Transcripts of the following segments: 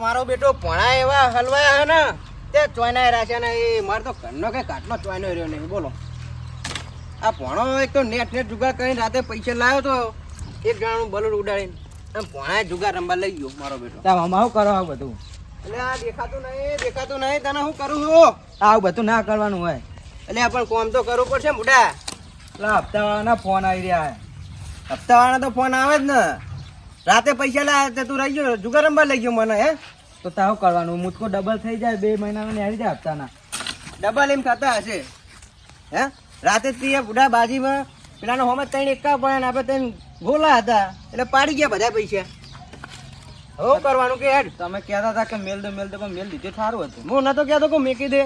મારો બેટો ભણા એવા હલવાયા હે ને તે ચોયના રાખ્યા ને એ મારે તો ઘરનો કે કાટનો ચોયનો રહ્યો નહીં બોલો. આ ભણો એક તો નેટ નેટ જુગાર કરીને રાતે પૈસા લાવ્યો તો એક જણાનું બલૂન ઉડાડીને આમ ભણાએ જુગાર રમવા લઈ ગયો મારો બેટો. મામા હું કરો આ બધું? એટલે આ દેખાતું નહીં દેખાતું નહીં તને હું કરું છું આવું બધું ના કરવાનું હોય. એટલે આ પણ કોમ તો કરવું પડશે મોટા પેલા હપ્તાવાળાના ફોન આવી રહ્યા છે. હપ્તાવાળા તો ફોન આવે જ ને. રાતે પૈસા લાયા તું રહી ગયો જુગાર રમવા લઈ ગયો મને હે? તો તાવ કરવાનું મુતકો ડબલ થઈ જાય બે મહિનામાં ને આવી જાય હપ્તાના. ડબલ એમ ખાતા હશે. હે? રાતે તી બુઢા બાજીમાં પેલાનો હોમે ત્રણ એકા પણ આપણે ત્રણ ગોલા હતા એટલે પાડી ગયા બધા પૈસા. હો કરવાનું કે હેડ? તમે કહેતા હતા કે મેલ દો મેલ દો પણ મેલ દીધો સારું હતું. હું નતો કહેતો કે મેકી દે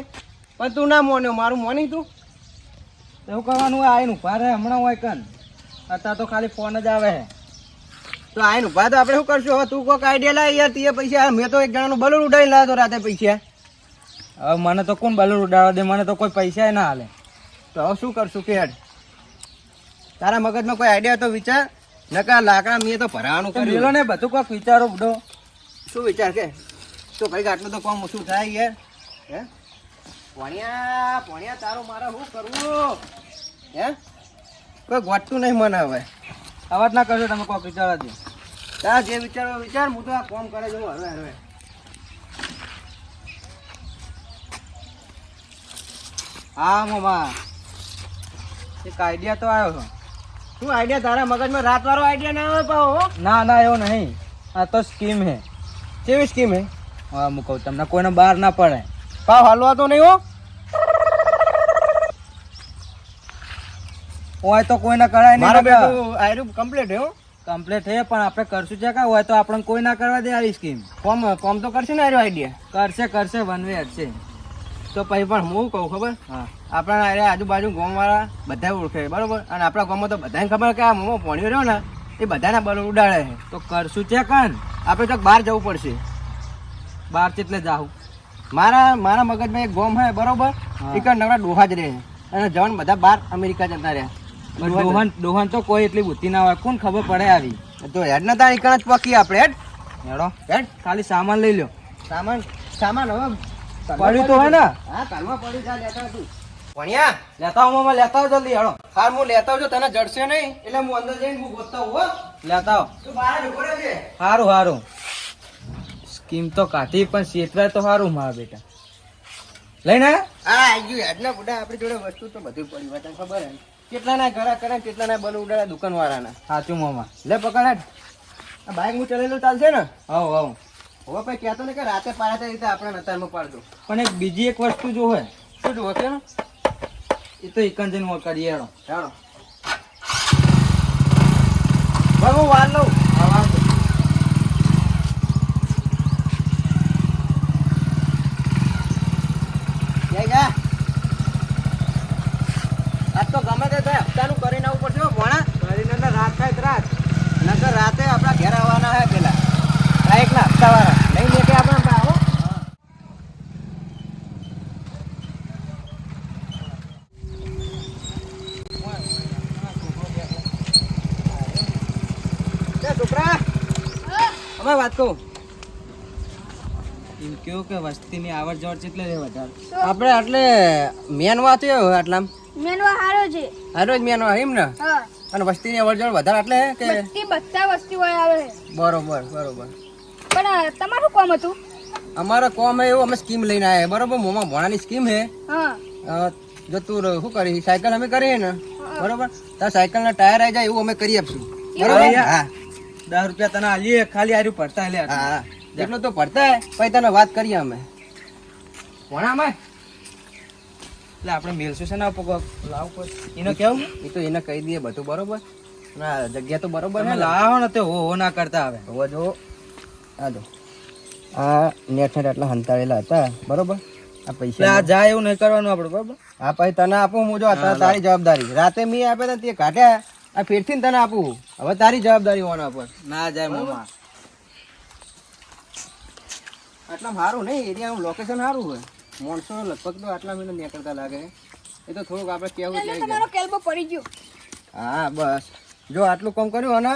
પણ તું ના મોન્યો મારું મોની તું. એવું કરવાનું આવીને ઊભા રહે હમણાં હોય કન. અત્યારે તો ખાલી ફોન જ આવે છે તો આઈને ઊભા તો આપણે શું કરશું? હવે તું કોઈક આઈડિયા લાવી યાર તે પૈસા. મેં તો એક જણાનું બલૂન ઉડાવી લાવ્યો રાતે પૈસા. હવે મને તો કોણ બલૂન ઉડાડવા દે? મને તો કોઈ પૈસા ના હાલે. તો હવે શું કરશું કે તારા મગજમાં કોઈ આઈડિયા તો વિચાર. નકા લાકડા મેં તો ભરાવાનું કર્યું. ને બધું કોઈક વિચારો બધો શું વિચાર કે? તો ભાઈ આટલું તો કોમ ઓછું થાય યાર. હે? પોણિયા પોણિયા તારું મારે શું કરવું? હે? કોઈ ગોઠતું નહીં મને હવે. અવાજ ના કરશો તમે કોઈક વિચારો દે તાર જે વિચારો વિચાર હું તો આ કોમ કરે જવું હવે હવે. હા મોમા. એક આઈડિયા તો આવ્યો છે. શું આઈડિયા તારા મગજમાં રાત વાળો આઈડિયા ના આવે પાહો હો? ના ના એવું નહીં. આ તો સ્કીમ હે કેવી સ્કીમ હે હા હું કહું તમને કોઈને બહાર ના પડે. પાવ હાલવા તો નહીં હો. હોય તો કોઈને કરાય નહીં નહીં બેટો આયરું કમ્પ્લીટ હે કમ્પ્લીટ હે પણ આપણે કરશું છે કે? હોય તો આપણને કોઈ ના કરવા દે આવી સ્કીમ કોમ કોમ તો કરશે ને આયરો આઈડિયા કરશે કરશે વન વે હશે તો પછી પણ હું કહું ખબર? હા. આપણા આરે આજુબાજુ ગામવાળા બધા ઓળખે બરોબર? અને આપણા ગામમાં તો બધાને ખબર કે આ મોમો પોણ્યો રહ્યો ને એ બધાના બળ ઉડાડે છે. તો કરશું છે કાન આપણે તો બહાર જવું પડશે. બહાર ચેટલે જાઉં મારા મારા મગજમાં એક ગોમ હે બરોબર. એક નવરા ડોહા જ રહે અને જવાન બધા બહાર અમેરિકા જતા રહ્યા. ડોહન ડોહન તો કોઈ એટલી બુદ્ધિ ના હોય. કોણ ખબર પડે આવી? તો હેડ ના તારી કણ જ પકી આપણે હેડ. હેડો. હેડ ખાલી સામાન લઈ લો સામાન? સામાન હવે પડ્યું તો હોય ને? હા કાલમાં પડી જા લેતા તું ભણ્યા? લેતા હું લેતા આવો જલ્દી હેડો. હાર હું લેતા આવજો તને જડશે નહીં. એટલે હું અંદર જઈને હું ગોતતા હો. લેતા આવો. તું બહાર ઊભો રહેજે. સારું સારું સ્કીમ તો કાઢી પણ સેતરા તો સારું મારા બેટા. લઈને હા આઈ ગયું. હેડના બુડા આપણી જોડે વસ્તુ તો બધું પડી વાત ખબર હે. કેટલાના ઘરા કરે ને કેટલાના બલ ઉડાડ્યા દુકાન વાળાના સાચું મામા. લે પકડ આ બાઈક હું ચલેલું ચાલશે ને? હવ હવ. હવે પછી કહેતો ને કે રાતે પાડતા રીતે આપણે નતારમાં પાડજો. પણ એક બીજી એક વસ્તુ જો હોય. શું જુઓ કે એ તો એકંજનમાં કરીએ ચાલો ભાઈ હું વાર લઉં આ વાત જય જા આજ તો ગમે તે થાય હપ્તાનું કરીને આવવું પડશે હો ભોણા કરીને અંદર રાત થાય તો રાત નકર રાતે આપણા ઘેર આવવાના હે પેલા બાઈકના હપ્તાવાળા લઈ લે કે આપણે હમણાં આવો એ છોકરા. અમે વાત કહું. એમ કયો કે વસ્તીની આવડ જવડ કેટલે રહે વધારે. આપણે એટલે મેન વાત એ હોય આટલામ. મેનવા હારો છે. હારો જ મેન એમ ને? હા. અને વસ્તીની અવર જવર વધારે એટલે કે? વસ્તી બધા વસ્તી હોય આવે બરોબર બરોબર. પણ તમારું કોમ હતું? અમારો કોમ હે એવું અમે સ્કીમ લઈને આવ્યા બરોબર મોમાં ભણાની સ્કીમ હે. જો તું શું કરી સાયકલ અમે કરીએ ને? બરોબર? તાર સાયકલ ના ટાયર આવી જાય એવું અમે કરી આપશું. બરોબર? હા. દસ રૂપિયા તને આલીએ ખાલી આર્યું પડતા લે. હા. જેટલો તો પડતા હે પછી તને વાત કરીએ અમે. ભોણામાં એટલે આપણે મેલશું છે ને લાવ એને કેવું? એ તો એને કહી દઈએ બધું બરોબર. ના જગ્યા તો બરોબર ને. લાવો ને તે હો હો ના કરતા આવે હવે જો આ જો. આ નેટ નેટ આટલા હંતાળેલા હતા બરોબર? આ પૈસા આ જાય એવું નહીં કરવાનું આપણે બરોબર? આ પછી તને આપું હું જો તારી જવાબદારી. રાતે મેં આપ્યા હતા તે કાઢ્યા. આ ફેરથી તને આપું. હવે તારી જવાબદારી ઓના પર. ના જાય મામા. આટલા સારું નહીં એરિયાનું લોકેશન સારું હોય. માણસો લગભગ તો આટલા મહિના નીકળતા લાગે. એ તો થોડુંક આપણે કેવું જ તમારો કેલ્બો પડી ગયો. હા બસ. જો આટલું કામ કર્યું અને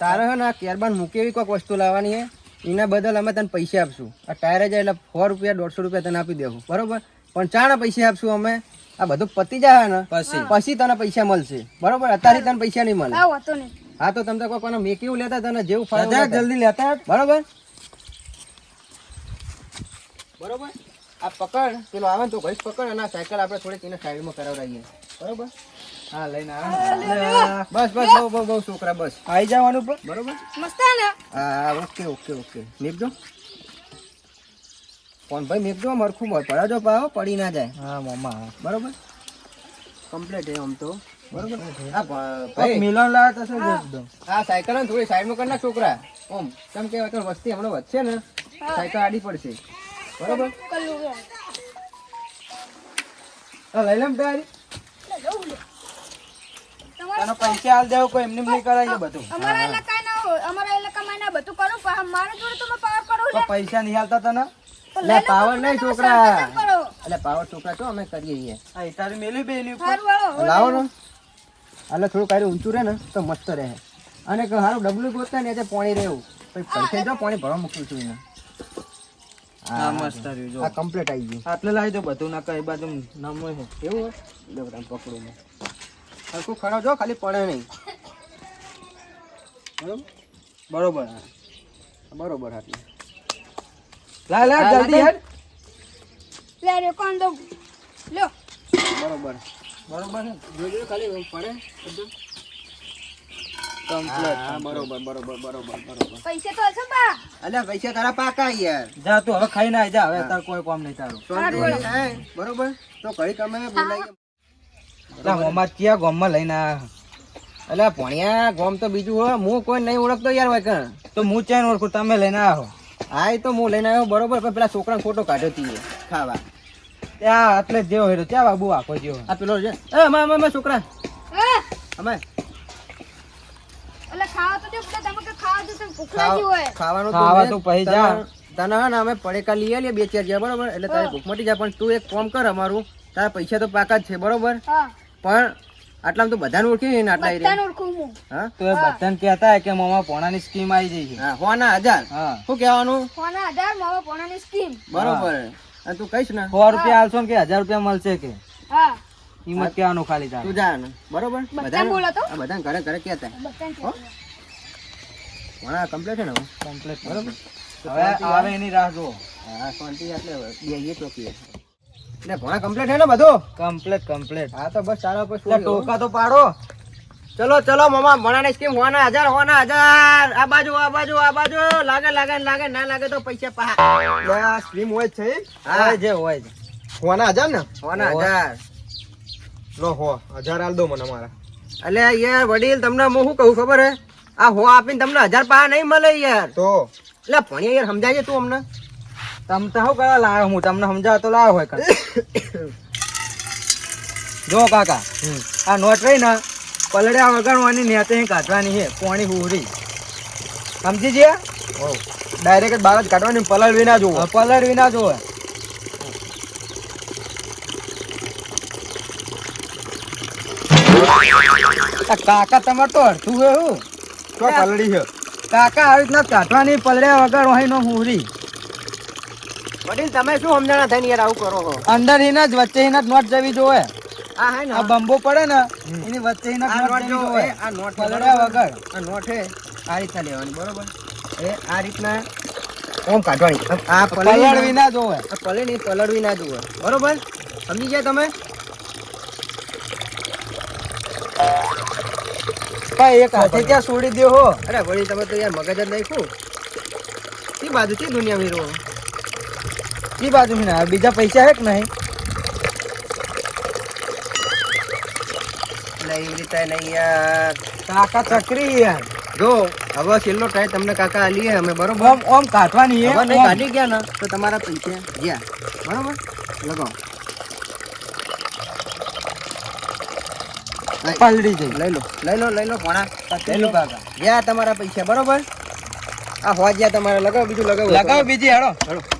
તારે હે ને આ કેરબાન મૂકી એવી કોઈક વસ્તુ લાવવાની હે. એના બદલ અમે તને પૈસા આપશું. આ ટાયરે જાય એટલે સો રૂપિયા દોઢસો રૂપિયા તને આપી દેવું. બરોબર? પણ ચાણા પૈસા આપશું અમે. આ બધું પતી જાય ને પછી. પછી તને પૈસા મળશે. બરોબર? અત્યારે તને પૈસા નહીં મળે. હા વાતો નહીં. હા તો તમે તો કોઈ કોને મેકીવું લેતા તને જેવું લેતા. જલ્દી લેતા. બરોબર? બરોબર? આ પકડ. પેલો આવે ને તો ભાઈ પકડ અને આ સાયકલ આપણે થોડીક એને સાઈડમાં કરાવડાવીએ. બરોબર? હા લઈને આવો. બસ બસ બહુ બહુ બહુ છોકરા બસ. આઈ જવાનું પણ. બરોબર? મસ્ત હા ઓકે ઓકે ઓકે. મેકજો ફોન ભાઈ મેઘજો મરખું મોર પડાજો ભાવ પડી ના જાય. હા મમ્મા બરોબર? કમ્પ્લીટ આમ તો. બરોબર? હા. ભાઈ ભાઈ. મિલન લાવે તો શું એકદમ. આ સાયકલ ને થોડી સાઈડમાં કરી નાખ છોકરા. ઓમ કેમ કે તો વસ્તી હમણાં વધશે ને. સાયકલ આડી પડશે. બરોબર? હા, લઈ લેમ તારી તને પૈસા હાલ દેવો કોઈ એમને નહીં કરાય બધું. અમારા ઇલાકા ના અમારા ઇલાકામાં ના બધું કરો પણ જોડે તમે પાવર કરો પૈસા નહીં હાલતા તને? લે પાવર નહીં છોકરા. એટલે પાવર છોકરા છો અમે કરીએ છીએ. આ તારી મેલી બે એની ઉપર. હારું વાળો લાવો ને. એટલે થોડું કાંઈ ઊંચું રહે ને તો મસ્ત રહે. અને કે હારું ડબલું ગોતતા ને એટલે પાણી રહેવું. પછી પૈસા જો પાણી ભરવા મૂકું છું એને. હા મસ્ત રહ્યું જો. આ કમ્પ્લીટ આવી ગયું. આટલે લાવી દો બધું ના કઈ બાજુ નમો છે એવું હોય? પકડું મેં. ખરાબ જો ખાલી પડે નહીં. બરોબર? બરોબર હા. બરોબર હાટલી લા લા જલ્દી. હેડ. લે રે કોણ દો લ્યો. બરોબર. બરોબર જોજો ખાલી પડે બધું. કમ્પ્લીટ બરોબર બરોબર બરોબર બરોબર. પૈસા તો હશે બા. અલ્યા પૈસા તારા પાકા યાર. જા તું હવે ખાઈને આઈ જા હવે તાર કોઈ કામ નહીં તારું. થાય બરોબર? તો ઘડીક અમે બોલાવીએ લા મમ્મા ક્યાં ગામમાં લઈને આયા અલ્યા ભણ્યા ગોમ તો બીજું હોય હું કોઈ નહીં ઓળખતો યાર હોય તો હું ચેન ઓળખું? તમે લઈને આવો હા એ તો હું લઈને આવ્યો બરોબર પણ પેલા છોકરાને ફોટો કાઢ્યો તી ખાવા. ત્યાં એટલે જેવો હેરો ત્યાં બાબુ આખો જેવો. આ પેલો છે. એ અમાર અમાર છોકરા. અમે ખાવાનું ખાવા તો પછી જા. તને હે ને અમે પડેકા લઈ આવીએ બે ચાર જ્યાં બરોબર? એટલે તારી ભૂખ મટી જાય પણ તું એક કામ કર અમારું. તારા પૈસા તો પાકા જ છે બરોબર? પણ આટલામાં તો બધાને ઓળખી ને આટલા એરિયા ઓળખું હું. હા? તો એ બધાને કહેતા કે મમ્મા પોણાની સ્કીમ આવી જઈ છે. હા હોના હજાર. હા. શું કહેવાનું? ફોના હજાર માવા પોણાની સ્કીમ. બરોબર. અને તું કહીશ ને. સો રૂપિયા આલશો ને કે હજાર રૂપિયા મળશે કે? હા. કિંમત કહેવાનું ખાલી તારે. તું જા બરોબર? બધાને બોલો તો? ઘરે ઘરે કહેતા. પોણા? કમ્પ્લીટ છે ને? કમ્પ્લીટ બરોબર? હવે આવે એની રાહ જુઓ. હા શાંતિ એટલે બે ચોકી. એટલે ભણા કમ્પ્લીટ હે ને બધું? કમ્પ્લીટ કમ્પ્લીટ હા તો બસ સારા પછી ટોકા તો પાડો. ચલો ચલો મમા ભણાની સ્કીમ હોના હજાર હોના હજાર. આ બાજુ આ બાજુ આ બાજુ. લાગે લાગે લાગે ના લાગે તો પૈસા પા સ્કીમ હોય છે હા. જે હોય છે હોના હજાર ને? હોના હજાર. લો હો હજાર આલ દો મને મારા અલે યાર વડીલ તમને હું શું કહું ખબર હે? આ હો આપીને તમને હજાર પાહા નહીં મળે યાર. તો? એટલે ભણીએ યાર સમજાય તું અમને? તમ તો શું કયા લાવ્યો હું? તમને સમજાવ તો લાવ્યો હોય કાં. જો કાકા આ નોટ રહી ને પલડ્યા વગાડવાની નેતે કાઢવાની છે પોણી હુરી. સમજી ગયા? ડાયરેક્ટ બાર જ કાઢવાની પલળવી વિના જોવો પલળ વિના જોવે કાકા તમારે તો અડધું હું. તો પલળી છે. કાકા આવી રીતના કાઢવાની પલડ્યા વગર હોય નો હુરી. વડીલ તમે શું સમજણા થઈને યાર આવું કરો છો અંદર એના જ વચ્ચે એના જ નોટ જવી જોવે. આ હે ને? આ બંબો પડે ને એની વચ્ચે એના નોટ જવી જોવે. આ નોટ છે, વગર. આ નોટ હે આ રીતના લેવાની બરોબર? એ આ રીતના ઓમ કાઢવાની. આ પલળવી ના જોવે. આ પલળી પલળવી ના જોવે. બરોબર? સમજી ગયા તમે? ભાઈ એક હાથે ક્યાં છોડી દો હો? અરે વળી તમે તો યાર મગજ જ નાખ્યું. શી બાજુ છે દુનિયા વીરો? કી બાજુ ના બીજા પૈસા હે કે નહીં? નહીં રીતે નહીં યાર. કાકા ચકરી યાર જો હવે છેલ્લો ટ્રાય તમને કાકા આલીએ અમે બરોબર? ઓમ ઓમ કાઢવાની હે હવે કાઢી ગયા ને તો તમારા પૈસા ગયા. બરોબર? લગાવો. પલડી જઈ. લઈ લો લઈ લો લઈ લો કોણા લઈ લો કાકા. ગયા તમારા પૈસા બરોબર? આ હોજ્યા ગયા તમારે લગાવો બીજું લગાવો. લગાવ બીજી હેડો. હેડો.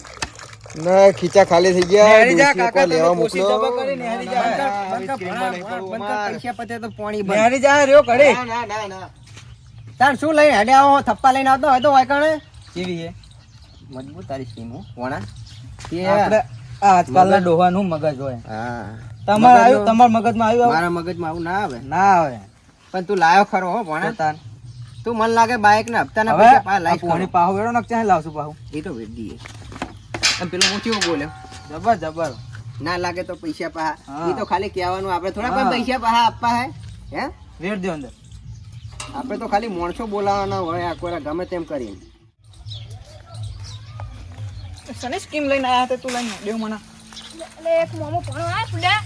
ના ખીચા ખાલી થઈ ગયા નેહરી જા કાકા લેવા મોકલો. પૈસા પતે તો પાણી નેહરી જા રહ્યો ઘડી ના, ના, ના, ના. તાર શું લઈને હેડે આવો? થપ્પા લઈને આવતો હોય તો હોય કણે. કેવી હે મજબૂત તારી સ્કીમ વણા. તે આપણે આ આજકાલના ડોહાનું મગજ હોય. હા. તમાર આવ્યું? તમાર મગજ મગજમાં આવ્યું આવું? મારા મગજમાં આવું ના આવે. ના આવે. પણ તું લાયો ખરો હો ભણા તાર તું મને લાગે બાઇક ના હપ્તાના પૈસા પા લાઈ પાહુ પોણી પાહો વેડો ને ક્યાં લાવશું પાહુ. એ તો દઈએ અને પેલો હું બોલ્યો જબર જબર. ના લાગે તો પૈસા પાહા. એ તો ખાલી કહેવાનું આપણે થોડા પણ પૈસા પાહા આપવા હે? હે? રેડ દો અંદર. આપણે તો ખાલી માણસો બોલાવવાના હોય આકોરા ગમે તેમ કરીને. સને સ્કીમ લઈને આયા હતા તું લઈને? દેવ મને. એટલે એક મોમો ભણો આ ફુડા.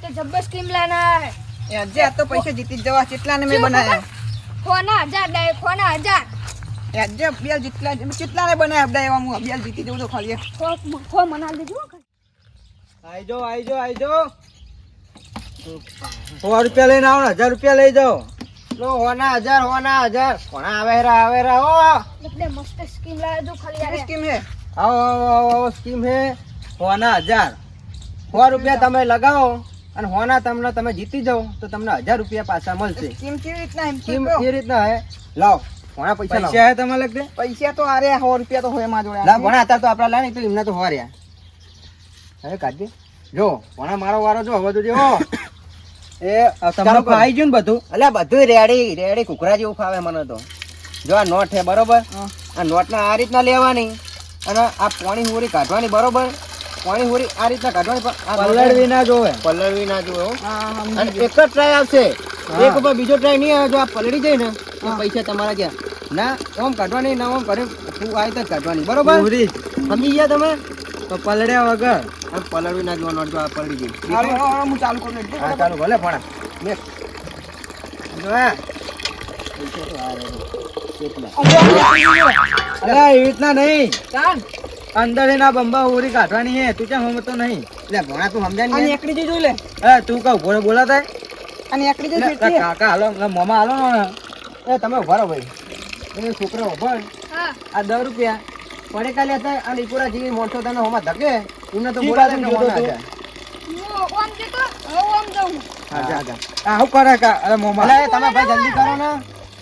તે જબ્બર સ્કીમ લાના હે. આજે આ તો પૈસા જીતી જ જવા કેટલાને મે બનાવ્યા? ખોના હજાર ડાય ખોના હજાર. એવા હું જીતી જવું તો ખાલી ખો મના આઈ આઈ આઈ સો રૂપિયા લઈને આવો ને હજાર રૂપિયા લઈ જાઓ. લો હોના હજાર હોના હજાર. કોણા આવે રા આવે રા ઓ એટલે મસ્ત સ્કીમ લાવ્યો તું ખાલી સ્કીમ હે આવો આવો આવો આવો સ્કીમ હે સોના હજાર. સો રૂપિયા તમે લગાવો અને હોના તમને તમે જીતી જાઓ તો તમને હજાર રૂપિયા પાછા મળશે. સ્કીમ કેવી રીતના સ્કીમ કહો. રીતના હે. લાવ. હોના પૈસા પૈસા હે તમારે લગતે? પૈસા તો આરે સો રૂપિયા તો હોય મારા જોડે. લા ભણા હતા તો આપડા લાય તો એમને તો હોર્યા હવે કાઢજે જો ભણા મારો વારો જો હવે તો જો એ તમારો ગયું ને બધું. અલ્યા બધું રેડી રેડી કુકરા જેવું ફાવે મને તો. જો આ નોટ છે બરોબર. આ નોટના આ રીતના લેવાની અને આ પોણી હુરી કાઢવાની બરોબર? પોણી હુરી આ રીતના કાઢવાની પલળવી ના જોવે. પલળવી ના જોવે એક જ ટ્રાય આવશે. એક ઉપર બીજો ટ્રાય નહીં આવે જો આ પલળી જાય ને પૈસા તમારા ગયા ના ઓમ કાઢવાની ના ઓમ કરે તું આવી જ કાઢવાની. બરોબર? સમજી ગયા તમે? તો પલડ્યા વગર. આ પલડવી ના જોવા અડધો પલડી ગઈ. હું ચાલુ કરું હા ચાલુ ભલે પણ મેં તો અરે એવી રીતના નહીં. અંદર એના બંબા ઉરી કાઢવાની હે તું કેમ સમજતો નહીં? ભણા તું સમજાય એકડી જોઈ લે. હે તું કહું બોલાતા એકડી જોઈ લે. કાકા હાલો લે, મોમાં હાલો ને. એ તમે ઊભા રહો ભાઈ. એ છોકરો ઊભો આ દસ રૂપિયા. પડે કાલે હતા આ લીપોડા જેવી મોટો તને હોમાં ધકે. એમને તો જી જોતો? હતા. જા જા. આ કરે કા? અરે મોમાં. તમે ભાઈ જલ્દી કરો ને.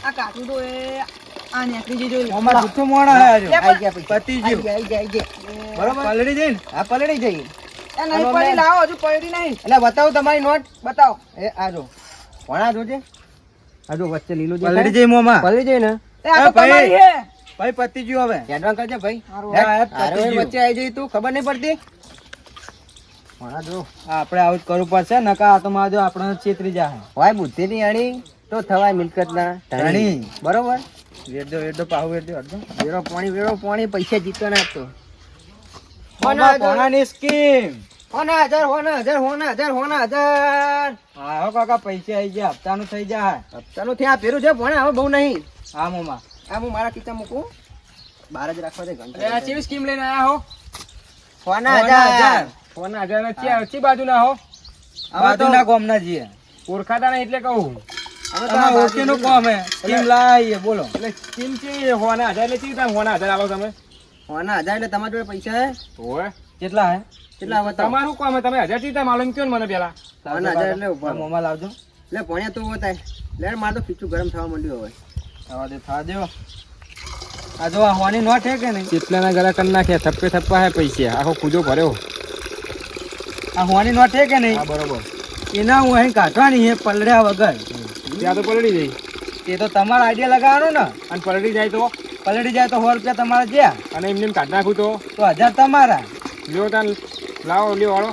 આ કાઢું તો એ આની એકડી જોઈ મોમાં જુઠ્ઠું મોણા હે આજુ. આઈ ગયા પૈસા. પતી આઈ ગયા, આઈ ગયા, બરોબર? પલળી જઈ હા પલળી જઈ. નહીં પડી લાવો હજુ પડી નહીં. એટલે બતાવો તમારી નોટ. બતાવો. એ આ જો. ભણા જોજે. આ જો વચ્ચે લીલું દેખાય? જઈ મોમાં. પલડી જઈ ને. એ આ તો ભાઈ. તમારી હે. ભાઈ પતી ગયું હવે. એડવાન્સ કરજે ભાઈ. વચ્ચે આવી જઈ તું ખબર નહીં પડતી? આપણે આવું જ કરવું પડશે નકા આ તો માં જો આપણે છેતરી જાય હોય બુદ્ધિ ની અણી તો થવાય મિલકત ના ધણી. બરોબર? વેડો વેડો પાહુ વેડો અડધો. વેરો પાણી વેરો પાણી પૈસા જીતવાના તો. મોમાં સ્કીમ હોના હજાર હોના હજાર હોના હજાર હોના હજાર હા કાકા પૈસા આવી ગયા હપ્તાનું થઈ જાય. હપ્તાનું ત્યાં પેરું છે ભણે હવે બહુ નહીં. હા મોમાં. હા હું મારા કિસ્સા મૂકું. બાર જ રાખવા દે ઘંટા ચીવી સ્કીમ લઈને આવ્યા હો? હોના હોના હજાર. ફોન હજાર ને ચી ચી બાજુ ના હો બાજુના ગામના છીએ. ઓળખાતા નહીં એટલે કહું. બાજુ કોમ હે. સ્કીમ લાવીએ બોલો. એટલે સ્કીમ ચી હોના હજાર એટલે ચી તમે હોના હજાર આવો તમે? હોના હજાર એટલે તમારા જોડે પૈસા હે. કેટલા હે? કેટલા આવે તમારું કોમ તમે હજાર ચી માલુમ કયો ને મને પેલા. હોના હજાર એટલે ઊભા આ રહો. મોમાં લાવજો. એટલે ભણ્યા તો બતાય લે મારે તો ખીચું ગરમ થવા માંડ્યું હવે. થવા દે થવા દો આ જો આ હોની નોટ હે કે નહીં? કેટલાના ગળા કરી નાખ્યા થપ્પે થપ્પા હે પૈસા. આખો કૂજો ભર્યો. આ હોની નોટ હે કે નહીં? બરોબર. એના હું અહીં કાઢવાની હે પલળ્યા વગર. ત્યાં તો પલડી જાય. એ તો તમારો આઈડિયા લગાવવાનો ને. અને પલડી જાય તો? પલડી જાય તો સો રૂપિયા તમારા જ્યાં અને એમને કાઢ કાઢી નાખું તો? તો હજાર તમારા. લ્યો તાન લાવો લ્યો વાળો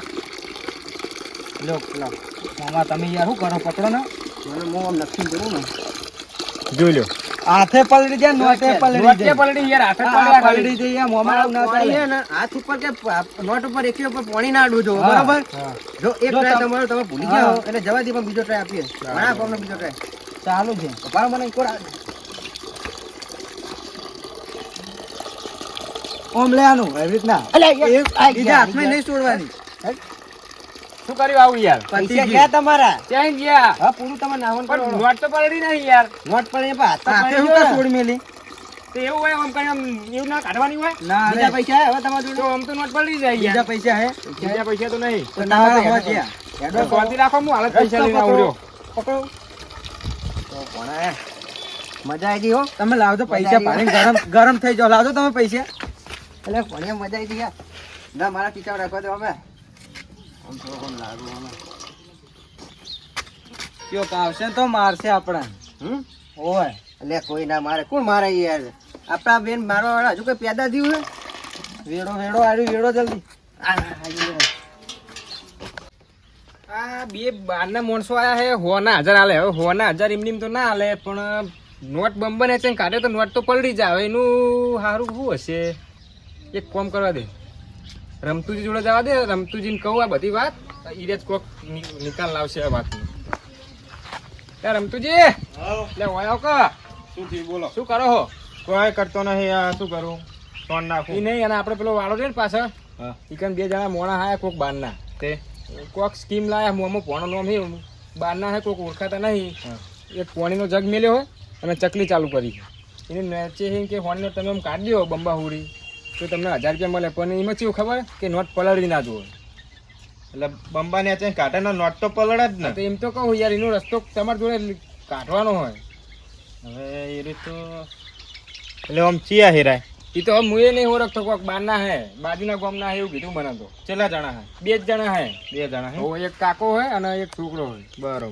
લો લો મામા તમે યાર શું કરો? પકડો ને. મને આમ નક્કી કરું ને. જોઈ લ્યો. હાથે પલડી જાય નોટે પલડી જાય પલડી યાર હાથે પલડી. જાય મોમાં આવું ના થાય. ને હાથ ઉપર કે નોટ ઉપર એક ઉપર પાણી ના અડવું જો બરાબર? જો એક ટ્રાય તમારો તમે ભૂલી. ગયા એટલે જવા દી પણ બીજો ટ્રાય આપીએ. ઘણા કોમનો બીજો ટ્રાય ચાલુ છે. પણ મને એક વાર આ- ઓમ લેવાનું એવી રીતના. બીજા હાથમાં નહીં છોડવાની. શું કર્યું આવું યાર? પૈસા ગયું. તમારા. ક્યાં ગયા? હા પૂરું તમારે નાવન પણ નોટ તો પલળી નહીં યાર. નોટ પડે પણ હાથ તો શું ગયો કાં ને. છોડી મેલી? તો એવું હોય આમ કઈ આમ એવું ના કાઢવાની હોય? ના બીજા પૈસા હવે તમારા જોડે? આમ તો નોટ પડી જાય બીજા પૈસા હે? બીજા પૈસા તો નહીં. તો તમારા હોવા જ્યાં. હેડો. શાંતિ રાખો હું હાલત પૈસા લઈને આવું પકડો. તો ભણા. મજા આવી ગઈ હો. તમે લાવજો પૈસા પાણી ગરમ ગરમ થઈ જાવ લાવજો તમે પૈસા. એટલે ભણીએ મજા આવી હતી યાર. ના મારા ટીચર રાખવા દો અમે. આમ થોડો આમ લાગુ અમે. કયો કાવશે તો મારશે આપણા. હમ? ઓય. એટલે કોઈ ના મારે. કોણ મારે યાર? આપણા બેન મારો વાળા હજુ કોઈ પેદા થયું હે? વેડો વેડો આવ્યું વેડો જલ્દી. આ, બે બારના માણસો આવ્યા હે હોના હજાર હાલે હવે હોના હજાર એમની તો ના હાલે પણ નોટ બંબન છે કાઢે તો નોટ તો પલળી જાય. એનું સારું શું હશે? એક કોમ કરવા દે. રમતુજી જોડે જવા દે રમતુજીને કહું આ બધી વાત ઈરે જ કોક નિકાલ લાવશે આ વાતનો. ત્યાં રમતુજી! લે ઓય આવો કા શું થયું? બોલો. શું કરો હો? કોઈ કરતો નહીં આ શું કરું? ફોન ઈ નાખું નહીં અને આપણે પેલો વાળો છે ને પાછળ. ઈકન બે જણા મોણા હાયા કોક બારના. તે? કોક સ્કીમ લાયા મોમો પોણો નોમ હે બારના હે કોક ઓળખાતા નહીં. એક પોણીનો જગ મેલ્યો હોય અને ચકલી ચાલુ કરી. એને નેચે હે કે હોણીનો તમે એમ કાઢી દો બંબા હુડી તો તમને હજાર રૂપિયા મળે. પણ એમાં ચેવું ખબર કે નોટ પલળી ના જુઓ. એટલે બંબાને ને છે કાંટે નોટ તો પલળે જ ને તો એમ તો કહું યાર એનો રસ્તો તમારી જોડે કાઢવાનો હોય. હવે એ રીત તો એટલે આમ ચિયા હેરાય એ તો હું એ નહીં ઓળખતો કોક બારના હે. બાજુના ગામના હે એવું કીધું મને તો. કેટલા જણા હે? બે જ જણા હે. બે જણા હે? એક કાકો હોય અને એક છોકરો હોય બરોબર.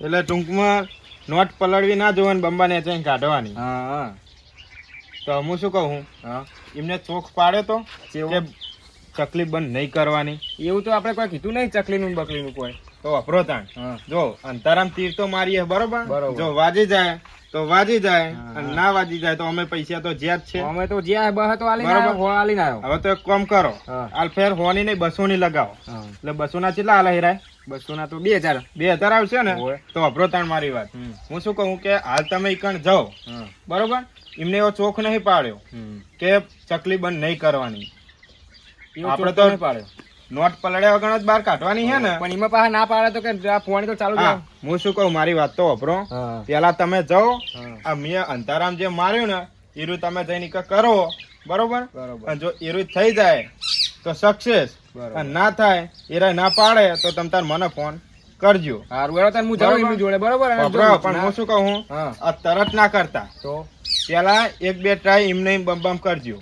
એટલે ટૂંકમાં નોટ પલળવી ના જોવાની બંબાને ને કાઢવાની. હા હા. તો હું શું કહું? હા. એમને ચોખ પાડ્યો તો? કે તકલીફ બંધ નહીં કરવાની. એવું તો આપણે કોઈ કીધું નહીં ચકલીનું બકલીનું કોઈ. તો વપરો તાણ. જો અંતરામ તીર તો મારીએ બરોબર. જો વાજી જાય તો વાજી જાય અને ના વાજી જાય તો અમે પૈસા તો જ્યાં જ છે. અમે તો જ્યાં બહ તો આલી ના આલી ના આવ્યો હવે તો એક કામ કરો. આલ ફેર હોની નહીં બસો ની લગાવો એટલે બસો ના કેટલા હાલ હેરાય બસો ના તો બે હજાર. બે હજાર આવશે ને તો અભરો તાણ મારી વાત. હું શું કહું કે હાલ તમે ઈકણ જાઓ. બરોબર? એમને એવો ચોખ નહીં પાડ્યો કે ચકલી બંધ નહીં કરવાની. આપણે તો- નહીં પાડ્યો. નોટ પલડ્યા વગર જ બહાર કાઢવાની છે ને. પણ એમાં પાછા ના પાડે તો કે ફોન તો ચાલુ હું શું કહું મારી વાત તો હા. પેલા તમે જાઓ આ મેં અંતારામ જે માર્યું ને એરું તમે જઈને કરો. બરોબર? બરોબર. જો એરું થઈ જાય તો સક્સેસ. ના થાય એરા ના પાડે તો તમ તાર મને ફોન કરજો. હારું એરા તને હું જાઉં. એમની જોડે બરોબર? પણ હું શું કહું આ તરત ના કરતા. તો? પેલા એક બે ટ્રાય એમને બમ બમ કરજો.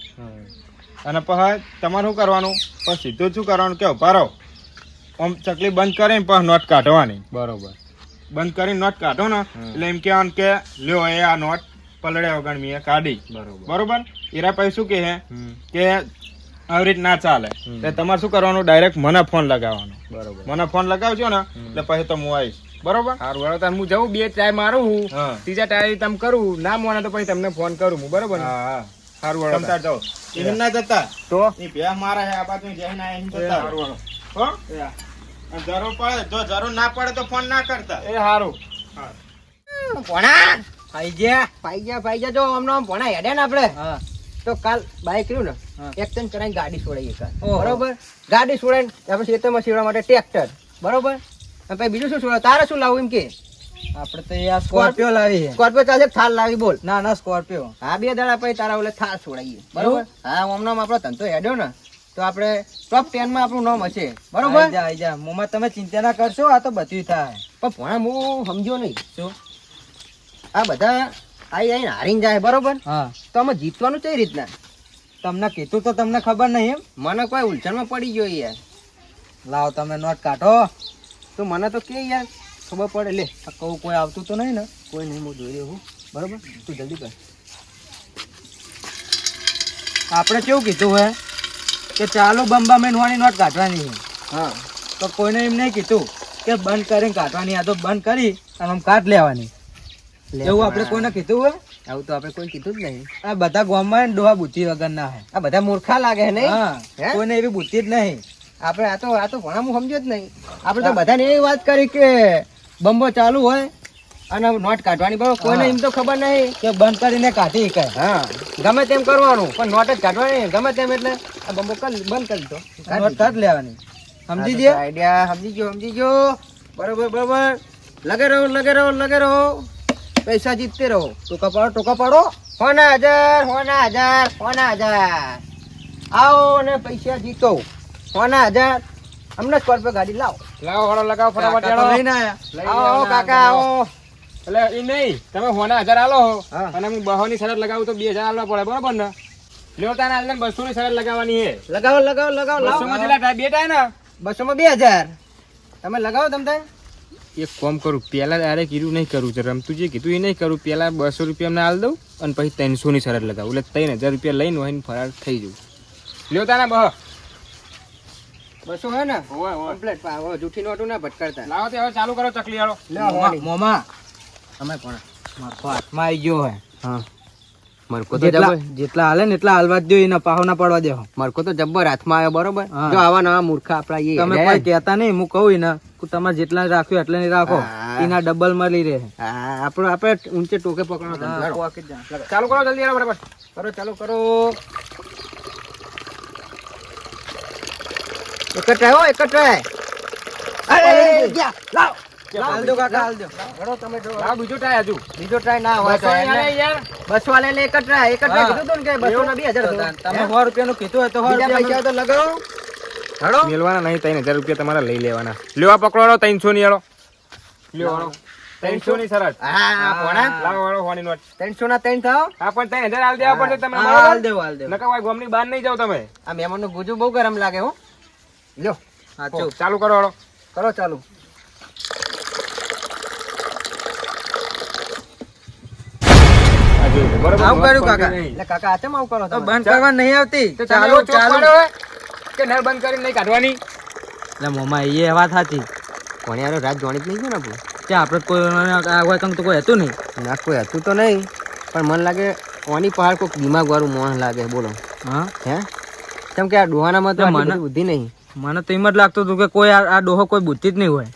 અને પછી તમારે શું કરવાનું? પછી સીધું શું કરવાનું? કે ઊભા રહો આમ ચકલી બંધ કરીને પછી નોટ કાઢવાની. બરોબર. બંધ કરીને નોટ કાઢો ને એટલે એમ કહેવાનું કે લ્યો એ આ નોટ પલળ્યા વગર મેં કાઢી. બરોબર. બરોબર? એરા પછી શું કહે? કે આવી રીત ના ચાલે. એટલે તમારે શું કરવાનું? ડાયરેક્ટ મને ફોન લગાવવાનો. બરોબર. મને ફોન લગાવજો ને એટલે પછી તો હું આવીશ. બરોબર? સારું તાર હું જાઉં બે ટ્રાય મારું હું. ત્રીજા ટ્રાય તમે કરું. ના મોને તો પછી તમને ફોન કરું હું બરોબર હા હા. સારું વાળો તમ તાર. તાર. જાઓ. એમ ના જતા. તો? એ બે મારા હે આ બાજુ જઈને ના એમ જતા. સારું વાળો. હો? જરૂર પડે જો જરૂર ના પડે તો ફોન ના કરતા. એ સારું ભણા? આઈ ગયા. પાઈ ગયા પાઈ ગયા. જો હમણાં ભણા હેડે ને આપણે. હા. તો કાલ બાઈક રહ્યું ને એક્સચેન્જ કરાવીને ગાડી છોડાઈએ કાલ બરોબર? ગાડી છોડાઈને આપણે ખેતરમાં સીવડા માટે ટ્રેક્ટર બરોબર? અને પછી બીજું શું છોડાવ તારે શું લાવવું એમ કે? આપણે તો યાર સ્કોર્પિયો લાવી સ્કોર્પિયો ચાલે થાર લાવી બોલ. ના ના સ્કોર્પિયો હા બે દાડા પછી તારા ઓલે થાર છોડાઈએ. બરોબર? હા હમણાં આપણો ધંધો હેડ્યો ને તો આપણે ટોપ ટેનમાં આપણું નામ હશે. બરોબર? આઈ જા મોમાં તમે ચિંતા ના કરશો આ તો બધું થાય. પણ ભણા હું સમજ્યો નહીં. શું? આ બધા આઈ આઈને હારીને જાય બરોબર? હા. તો આમાં જીતવાનું કઈ રીતના? તમને કીધું તો તમને ખબર નહીં એમ. મને કોઈ ઉલઝણમાં પડી ગયો યાર. લાવ તમે નોટ કાઢો. તો મને તો કે યાર ખબર પડે. લે આ કહું કોઈ આવતું તો નહીં ને? કોઈ નહીં હું જોઈ હું. બરોબર? તું જલ્દી કર. આપણે કેવું કીધું હે? કે ચાલો બંબા મેનવાની નોટ કાઢવાની છે. હા. તો કોઈને એમ નહીં કીધું કે બંધ કરીને કાઢવાની. આ તો બંધ કરી અને આમ કાઢ લેવાની. એવું પણ આપણે કોઈને કીધું હોય? આવું તો આપણે કોઈ કીધું જ નહીં. આ બધા ગામમાં ડોહા બુદ્ધિ વગર ના હોય. આ બધા મૂર્ખા લાગે નહીં? હા કોઈને એવી બુદ્ધિ જ નહીં. આપણે આ તો આ તો ભણા હું સમજ્યો જ નહીં. આપણે તો બધાને એવી વાત કરી કે બંબો ચાલુ હોય અને નોટ કાઢવાની બરોબર? કોઈને એમ તો ખબર નહીં કે બંધ કરીને કાઢી કે. હા. ગમે તેમ કરવાનું પણ નોટ જ કાઢવાની ગમે તેમ એટલે આ બંબો બંધ કરી દો. નોટ કાઢ લેવાની. સમજી ગયા? આઈડિયા સમજી ગયો સમજી ગયો. બરોબર બરોબર. લગે રહો લગે રહો લગે રહો પૈસા જીતતે રહો. ટોકા પાડો ટોકા પાડો. હોના હજાર હોના હજાર હોના હજાર. આવો ને પૈસા જીતો. હોના હજાર. અમને સ્કોર્પિયો ગાડી લાવો. લાવો વાળો લગાવો ફટાફટ લઈને આયા. આવો કાકા આવો. એટલે એ નહીં તમે હોના હજાર આલો હો. અને હું બહોની શરત લગાવું તો બે હજાર આલવા પડે બરોબર ને? લ્યો તારા હાલ બસો ની શરત લગાવવાની હે. લગાવો લગાવો લગાવો બસો માં જેટલા બે થાય ને? બસો માં બે હજાર. તમે લગાવો તમે એક કોમ કરું પહેલાં તારે કીધું નહીં કરું છે રમતું જે કીધું એ નહીં કરું પહેલાં બસો રૂપિયા અમને હાલ દઉં અને પછી ત્રણસોની શરત લગાવું. એટલે ત્રણ હજાર રૂપિયા લઈને હોય ને ફરાર થઈ જવું લ્યો તારા બહ. બસો હે ને? કમ્પ્લેટ. જૂઠી નોટું ના ભટકાડતા. લાવો તે હવે ચાલુ કરો ચકલી વાળો. મોમા અમે પણ મારખો હાથમાં આવી ગયો હે. હા. મરકો તો જબર જેટલા હાલે ને એટલા હાલવા દો એના પાહો ના પડવા દેહો મરકો તો જબ્બર હાથમાં આવ્યો બરોબર? જો આવા નવા મૂર્ખા આપડા એ તમે કોઈ કહેતા નહીં હું કહું ને કે તમારે જેટલા રાખ્યો એટલે નહીં રાખો. એના ડબલ મળી રહે. આપણો આપણે ઊંચે ટોકે પકડવાનો ચાલુ. કરો જલ્દી બરાબર. કરો ચાલુ કરો. એક ટ્રાય હો એક ટ્રાય અરે ગયા લાવ. હાલ દો કાકા હાલ દો. હેડો તમે જો. બીજો ટ્રાય હજુ. બીજો ટ્રાય ના હોય તો બસો ની હાલે એને- યાર બસો વાળા એટલે એક ટ્રાય એક ટ્રાય કીધું તું ને કે બસો ના બે હજાર કીધું તો પૈસા રૂપિયા તો લગાવો. હેડો મેલવાના નહીં ત્રણ હજાર રૂપિયા તમારે લઈ લેવાના. લેવા પકડો ત્રણસો ની હેડો લ્યો ત્રણસો ની શરત. હા હા ત્રણસો ના ત્રણ થાવ હા પણ ત્રણ હજાર હાલ દેવા પડશે તમે હાલ દેવો હાલ દેવો. નકા ભાઈ ગોમની બહાર નહીં જાવ તમે. આ મહેમાનનું ગુજુ બહુ ગરમ લાગે હો. લ્યો. સાચું ચાલુ કરો વાળો કરો ચાલુ આ જોઈ લો, બરાબર આવું કર્યું કાકા? એટલે કાકા આ ચમ આવું કરો તો બંધ કરવા નહીં આવતી. તો ચાલો ચાલુ? કે નળ બંધ કરીને નહીં કાઢવાની? એટલે મોમા એ વાત હતી. કોણ યાર રાત જોણી જ નહીં ગયો ને આપણું ત્યાં આપણે કોઈ આ હોય કંઈક તો કોઈ હતું નહીં. ના કોઈ હતું તો નહીં. પણ મને લાગે કોની પહાડ કોઈક દિમાગ વાળું મોણ લાગે બોલો. હા? હે? કેમ કે આ ડોહાનામાં તો મને- બુદ્ધિ નહીં. મને તો એમ જ લાગતું હતું કે કોઈ આ આ ડોહો કોઈ બુદ્ધિ જ નહીં હોય.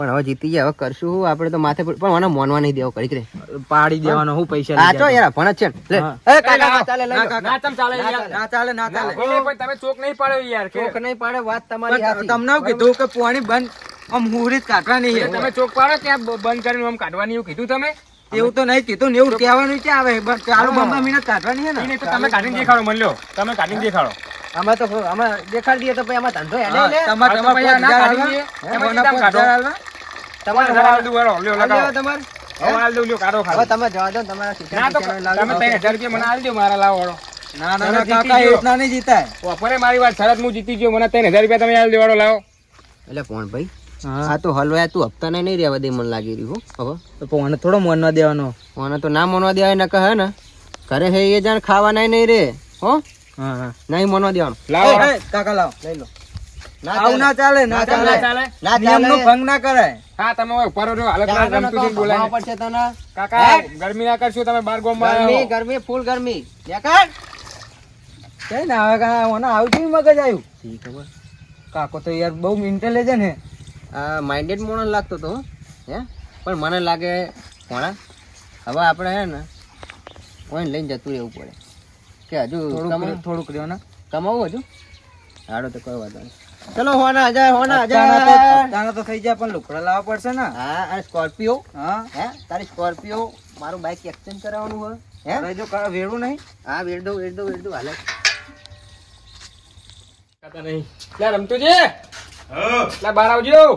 પણ હવે જીતી ગયા હવે કરશું હું આપણે તો માથે પણ મને મોનવા નહીં દેવો કરી પાડી દેવાનો હું પૈસા આ તો. યાર ભણ છે લે. એ કાકા ના ચાલે લઈ ના, લો. કાકા. ના તમ ચાલે ના ચાલે. ના ચાલે. પણ તમે ચોક નહીં પાડો યાર ચોક નહીં પાડે વાત તમારી પણ તમને કીધું કે પાણી બંધ આમ મુહૂર્ત કાઢવા નહીં તમે ચોક પાડો ત્યાં બંધ કરીને આમ કાઢવાની એવું કીધું તમે? એવું તો નહીં કીધું ને એવું કહેવાનું છે આવે? ચાલુ બંબા મિનિટ કાઢવાની છે ને. તમે કાઢીને દેખાડો મને લ્યો તમે કાઢીને દેખાડો. અમે તો અમે દેખાડી દઈએ તો પછી આમાં ધંધો લે. તમારે તમારે તમારે તમારે હાલ દઉં, લ્યો, લગાવો. તમારે? હવે હાલ દઉં, લ્યો, કાઢો હવે તમે જવા દો તમારા ના તો તમે લાવી ત્રણ હજાર રૂપિયા મને હાલ દો મારા લાવો વાળો. ના ના ના જીતી કાકા એટલા નહીં જીતાય. બપોરે મારી વાત શરત હું જીતી ગયો મને રૂપિયા તમે હાલ દેવાડો લાવો. એટલે કોણ ભાઈ હા. તો હલવાય તું હપ્તા નહીં રહેવા દે મને લાગી રહ્યું હો. હવે? તો પણ થોડો મન ના દેવાનો. ફોન તો ના મનવા દેવાય ને કહે ને? ઘરે હે એ જાણ ખાવાના નહીં રે હો? હા હા. નહીં મનવા દેવાનું. લાવો. કાકા લાવો લઈ લો. આવું ના ચાલે ના ના ચાલે, ચાલે. ચાલે નિયમનો ભંગ ના કરાય. હા તમે હવે ઉપર રહ્યો હાલત ના રમતું નકો બોલાય. પડશે તને? કાકા ગરમી ના કરશો તમે બાર ગોમમાં ગરમી ગરમી ફૂલ ગરમી. દેખાડ કઈ ને હવે આવું કેવી મગજ આવ્યું કાકો તો યાર બહુ ઇન્ટેલિજન્ટ હે આ માઇન્ડેડ મોણસ લાગતો તો હે. પણ મને લાગે કોણા હવે આપણે હે ને કોઈ લઈને જતું રહેવું પડે. કે હજુ થોડુંક થોડુંક રહ્યો ને. કમાવું હજુ? હાડો તો કોઈ વાંધો નહીં. ચલો હોના હજાર હોના હજાર તાણા તો થઈ જાય પણ લુકડા લાવવા પડશે ને. હા અને સ્કોર્પિયો. હા. હે તારી સ્કોર્પિયો મારું બાઇક એક્સચેન્જ કરાવવાનું હોય. હે? હવે જો કા- વેડું નહીં? હા વેડ દઉં વેડ દઉં વેડ હાલે. કાતા નહીં. લે રમતું છે લે બાર આવજો.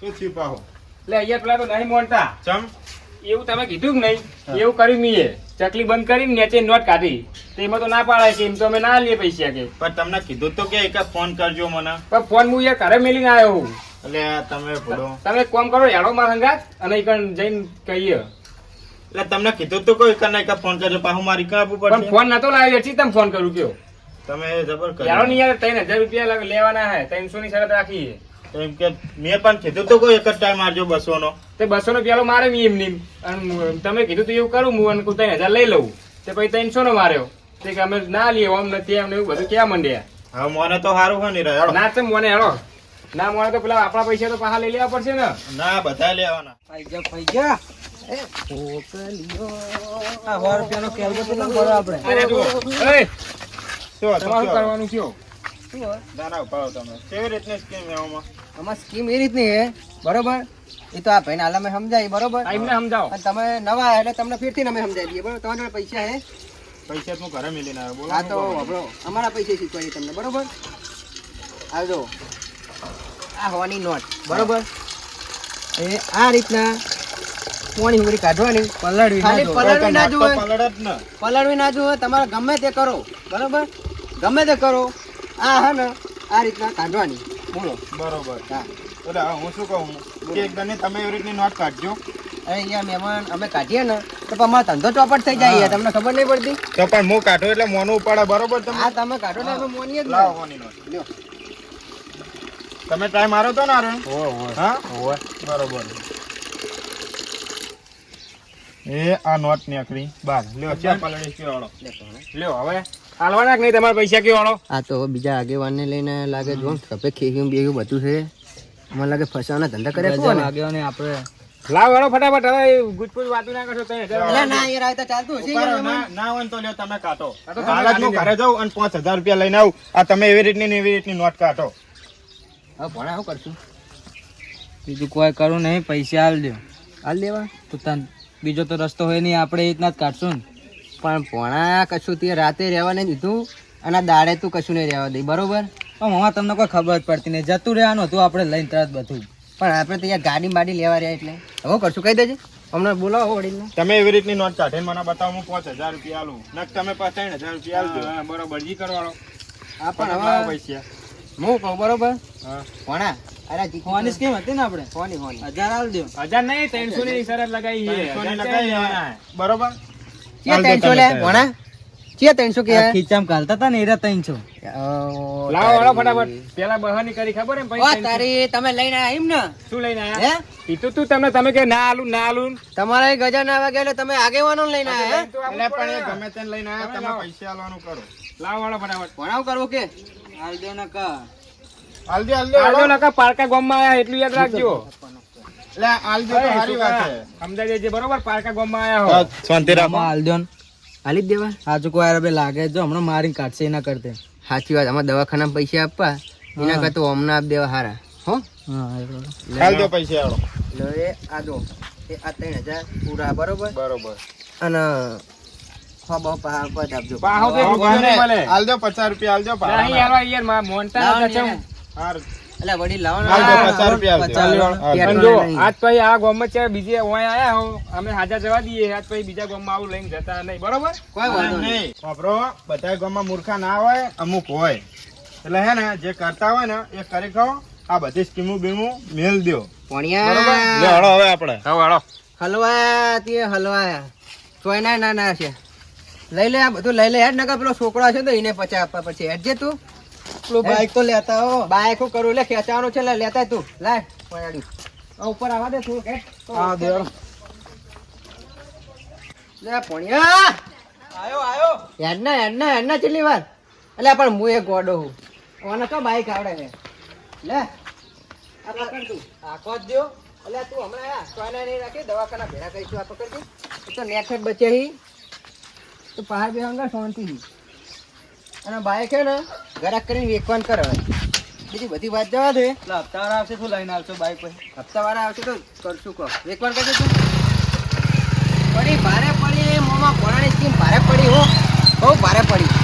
શું થયું પાહો? લે અહીંયા પેલા તો નહીં મોનતા ચમ. એવું તમે કીધું કે નહીં? એવું કર્યું મીએ. ચકલી બંધ કરીને નેચે નોટ કાઢી. તો એમાં તો ના પાડાય છે એમ તો અમે ના લઈએ પૈસા કે. પણ તમને કીધું તો કે એક ફોન કરજો મને. પણ ફોન હું યાર ઘરે મેલીને આવ્યો હું. એટલે તમે ભૂલો તમે કોમ કરો હેડો મારા સંગાત અને એક જઈને કહીએ. એટલે તમને કીધું તો કોઈ એક એક ફોન કરજો પાછું મારી કાં આપવું પણ પડશે ફોન નતો લાવ્યો એટલે તમે ફોન કરું કયો? તમે જબર યારો કર્યું નહીં યાર ત્રણ હજાર રૂપિયા લેવાના હે ત્રણસો ની શરત રાખી છે. એમ કે મેં પણ કીધું તો કોઈ એક જ ટાઈમ મારજો બસો નો તે બસો નો પેલો મારે મી એમ નીમ અને તમે કીધું તો એવું કરું હું અને ત્રણ હજાર લઈ લઉં. તે પછી ત્રણસો નો માર્યો. તે કે અમે ના લઈએ આમ નથી એમ એવું બધું ક્યાં મંડ્યા? હા મને તો સારું હોય ને રે ના તો મને હેડો. ના મને તો પેલા આપણા પૈસા તો પાછા લઈ લેવા પડશે ને. ના બધા લેવાના. પૈસા પૈસા રૂપિયાનો કેલ્કો કેટલો ભરો આપણે? અરે જુઓ. એ શું કરવાનું તમારું શું? ઉપાડો તમે. કેવી રીતની સ્કીમ એમાં આમાં? સ્કીમ એ રીતની છે બરોબર? એ તો આ ભાઈને હાલ અમે સમજાય બરોબર? એમને સમજાવો. અને તમે નવા એટલે તમને ફેરથી અમે સમજાવી દઈએ બરોબર? તમારા પૈસા હે? પૈસા તો હું ઘરે મિલીને આવ્યો બોલો હા તો આપણો અમારા પૈસા શીખવાડીએ તમને બરોબર? આવજો આ હોવાની નોટ બરોબર? એ આ રીતના પોણી કાઢવાની પલાળવી ના ખાલી જો. પલાળવી ના નાક તો જુએ પલળે જ ને. પલાળવી ના જુએ તમારે ગમે તે કરો બરોબર? ગમે તે કરો આ હે ને આ રીતના કાઢવાની. બોલો. બરોબર. હા. એટલે હું શું કહું? કે એકદમ તમે એવી રીતની નોટ કાઢજો. અહીંયા મહેમાન અમે કાઢીએ ને તો અમારો ધંધો ચોપટ થઈ જાય તમને ખબર નહીં પડતી? તો પણ હું કાઢો એટલે મોનું ઉપાડે બરોબર તમે? હા તમે કાઢો ને અમે મોનીએ જ લાવો ને. મોની નોટ લ્યો. તમે ટ્રાય મારો તો ને આરણ હો હો હા? હો બરોબર. એ આ નોટ નીકળી. બાર. લ્યો ચા પલડી. લ્યો હવે. હાલવાના કે નહીં? તમારા પૈસા કયો વાળો? આ તો બીજા આગેવાનને લઈને લાગે જો ખપે ખેગ્યું બેગ્યું બધું છે. મને લાગે ફસાવાના ધંધા આગેવાને આપણે. લાવ વાળો ફટાફટ હવે ગુજપુજ વાતું ના કરશો તઈ એટલે ના યાર આ તો ચાલતું હશે યાર ઉપાડો, મહેમાન. ના ના હોય તો લ્યો તમે હું ઘરે જાઉં અને પાંચ હજાર રૂપિયા લઈને આવું. આ તમે એવી રીતની ને એવી રીતની નોટ કાઢો. હવે ભણા શું કરશું? બીજું કોઈ કરું નહીં પૈસા હાલ દો. હાલ દેવા. તો તન બીજો તો રસ્તો હોય નહીં આપણે એ રીતના જ કાઢશું ને. પણ ભણા કશું તે રાતે રહેવા નહીં દીધું અને દાડે તું કશું નહીં રહેવા દઈ બરોબર? પણ મામા તમને કોઈ ખબર પડતી નહીં. જતું રહેવાનું હતું આપણે લઈને તરત બધું. પણ આપણે ત્યાં ગાડી બાડી લેવા રહ્યા એટલે. હવે કરશું કહી દેજે. અમને બોલાવો વડીલને. તમે એવી રીતની નોટ કાઢે મને બતાવો હું પાંચ હજાર રૂપિયા આલું. નક તમે પાછા હજાર રૂપિયા આલજો. બરોબર. જી કરવાનો. હા પણ પણ હવે પૈસા. હું કહું બરોબર? હા. ભણા અરે હોવાની સ્કીમ હતી ને આપણે? હોની હજાર આલ દો હજાર નહીં ત્રણસો ની શરત લગાવી છે. ત્રણસોની હજાર લગાવી બરોબર? ચિયા ત્રણસો લે ભણા? ચિયા ત્રણસો કે? આ ખીચામાં ઘાલતા ને એરા ત્રણસો. લાવો વાળો ફટાફટ. પેલા બહાની કરી ખબર એમ ઓ તારી તમે લઈને આવ્યા એમ ને? શું લઈને હે? આયા કીધું તું તમને તમે કે ના આલું ના આલું. તમારા ગજા ના વાગે એટલે તમે આગેવાનો લઈને આવ્યા હે? એટલે પણ એ ગમે તેને લઈને આયા તમે પૈસા આલવાનું કરો. લાવો વાળો ફટાફટ. ભણાવ કરવું કે? આલ દો ને કા આલજો આલજો. આલજો નકા પારકા ગામમાં આયા એટલું યાદ રાખજો. એટલે આલજો તો સારી વાત છે. સમજાય છે બરોબર? પારકા ગામમાં આયા હો. શાંતિ રાખો. મામા આલ દો ને હાલી જ દેવા. સાચું કોઈ યાર લાગે જો હમણાં મારીને કાઢશે એના કરતે. સાચી વાત આમાં દવાખાના પૈસા આપવા એના કરતા હમણાં આપ દેવા હારા. હો? હા એ પૈસા આલો લો એ આ દો એ આ ત્રણ હજાર પૂરા બરોબર? બરોબર. અને આપજો. પાહો તો આલજો પચાસ રૂપિયા આલજો નહીં. યાર ને. હારું. એટલે વડી લાવો ને. આલજો હા, પચાસ રૂપિયા આલજો. પચાસ હાલો. રૂપિયા. પણ જો આજ પછી આ ગામમાં છે બીજે ઓય આયા હો. અમે હાજર જવા દઈએ. આજ પછી બીજા ગામમાં આવું લઈને જતા નહીં. બરોબર? કોઈ વાંધો નહીં વાપરો બધા ગામમાં મૂર્ખા ના હોય અમુક હોય. એટલે હે ને જે કરતા હોય ને એ કરી ખાઓ. આ બધી સ્કીમો બીમો મેલ દો પોણિયા. હળો હવે આપણે. હવે હાલો હલવા તે હલવા ચોયના ના ના છે. લઈ લે આ બધું લઈ લે. હેડ નકર પેલો છોકરો છે તો એને પચાસ આપવા પછી હેડ જે તું. પેલું બાઈક તો લેતા હો. બાઈક હું કરું? લે ખેંચાવાનું છે લે લેતા તું. લાય પોયાડી. આ ઉપર આવા દે તું હા? દે લે પોણિયા! આયો આયો. હેડ ના હેડ ના હેડ ના કેટલી વાર? એટલે પણ હું એક ગોડો હું. ઓને તો બાઈક આવડે છે. લે આ પકડ તું. આખો જ દ્યો. એટલે તું હમણાં આ ચોયના નહીં રાખી દવાખાના ભેગા કરીશું આ પકડજે એ તો નેટ બચે હી. તો પહાડ બે શાંતિ અને બાઈક છે ને ગરાક કરીને વેકવાન કર હવે. બીજી બધી વાત જવા દે. એટલે હપ્તાવાળા આવશે શું લઈને આવશો બાઈક પર હપ્તા વાળા આવશે તો કરશું કહો. વેકવાન કરજો તું. પડી ભારે પડી મોમાં પોણાની સ્કીમ ભારે પડી હો. બહુ ભારે પડી.